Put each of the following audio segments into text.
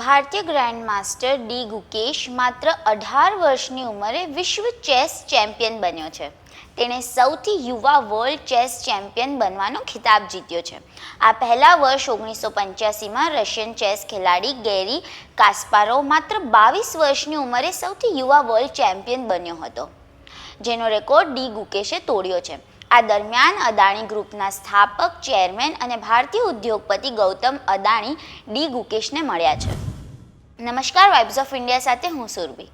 ભારતીય grand master D Gukesh માત્ર અઢાર વર્ષની ઉંમરે વિશ્વ ચેસ ચેમ્પિયન બન્યો છે. તેણે સૌથી યુવા વર્લ્ડ ચેસ ચેમ્પિયન બનવાનો ખિતાબ જીત્યો છે. આ પહેલા વર્ષ ઓગણીસો પંચ્યાસીમાં રશિયન ચેસ ખેલાડી ગેરી કાસ્પારો માત્ર બાવીસ વર્ષની ઉંમરે સૌથી યુવા વર્લ્ડ ચેમ્પિયન બન્યો હતો. જેનો રેકોર્ડ ડી ગુકેશે તોડ્યો છે. આ દરમિયાન અદાણી ગ્રુપના સ્થાપક, ચેરમેન અને ભારતીય ઉદ્યોગપતિ ગૌતમ અદાણી ડી ગુકેશને મળ્યા છે. નમસ્કાર વાઇબ્સ ઓફ ઇન્ડિયા સાથે હું સુરભી.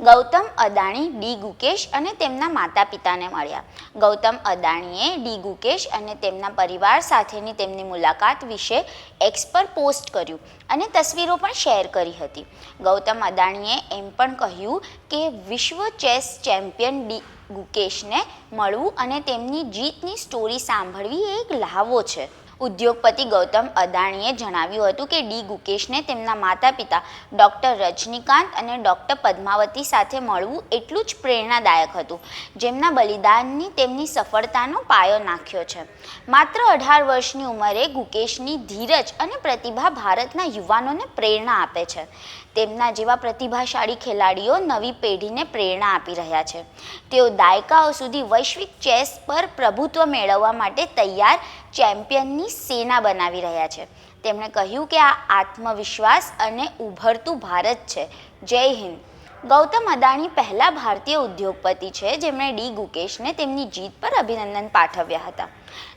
ગૌતમ અદાણી, ડી. ગુકેશ અને તેમના માતા પિતાને મળ્યા. ગૌતમ અદાણીએ ડી. ગુકેશ અને તેમના પરિવાર સાથેની તેમની મુલાકાત વિશે એક્સ પર પોસ્ટ કર્યું અને તસવીરો પણ શેર કરી હતી. ગૌતમ અદાણીએ એમ પણ કહ્યું કે વિશ્વ ચેસ ચેમ્પિયન ડી. ગુકેશને મળવું અને તેમની જીતની સ્ટોરી સાંભળવી એ એક લહાવો છે. ઉદ્યોગપતિ ગૌતમ અદાણીએ જણાવ્યું હતું કે ડી ગુકેશને તેમના માતા પિતા ડૉક્ટર રજનીકાંત અને ડૉક્ટર પદ્માવતી સાથે મળવું એટલું જ પ્રેરણાદાયક હતું. જેમના બલિદાનની તેમની સફળતાનો પાયો નાખ્યો છે. માત્ર અઢાર વર્ષની ઉંમરે ગુકેશની ધીરજ અને પ્રતિભા ભારતના યુવાનોને પ્રેરણા આપે છે. તેમના જેવા પ્રતિભાશાળી ખેલાડીઓ નવી પેઢીને પ્રેરણા આપી રહ્યા છે. તેઓ દાયકાઓ સુધી વૈશ્વિક ચેસ પર પ્રભુત્વ મેળવવા માટે તૈયાર ચેમ્પિયનની સેના બનાવી રહ્યા છે. તેમણે કહ્યું કે આ આત્મવિશ્વાસ અને ઉભરતું ભારત છે. જય હિન્દ. ગૌતમ અદાણી પહેલા ભારતીય ઉદ્યોગપતિ છે, જેમણે ડી ગુકેશને તેમની જીત પર અભિનંદન પાઠવ્યા હતા.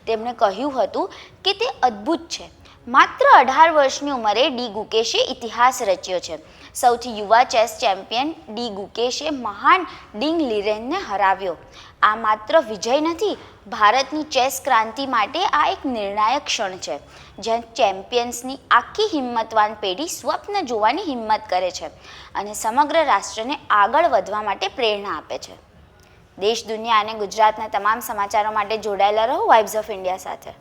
તેમણે કહ્યું હતું કે તે અદ્ભુત છે. માત્ર અઢાર વર્ષની ઉંમરે ડી ગુકેશે ઇતિહાસ રચ્યો છે. સૌથી યુવા ચેસ ચેમ્પિયન ડી ગુકેશે મહાન ડિંગ લિરેનને હરાવ્યો. આ માત્ર વિજય નથી, ભારતની ચેસ ક્રાંતિ માટે આ એક નિર્ણાયક ક્ષણ છે, જ્યાં ચેમ્પિયન્સની આખી હિંમતવાન પેઢી સ્વપ્ન જોવાની હિંમત કરે છે અને સમગ્ર રાષ્ટ્રને આગળ વધવા માટે પ્રેરણા આપે છે. દેશ, દુનિયા અને ગુજરાતના તમામ સમાચારો માટે જોડાયેલા રહો વાઇબ્સ ઓફ ઇન્ડિયા સાથે.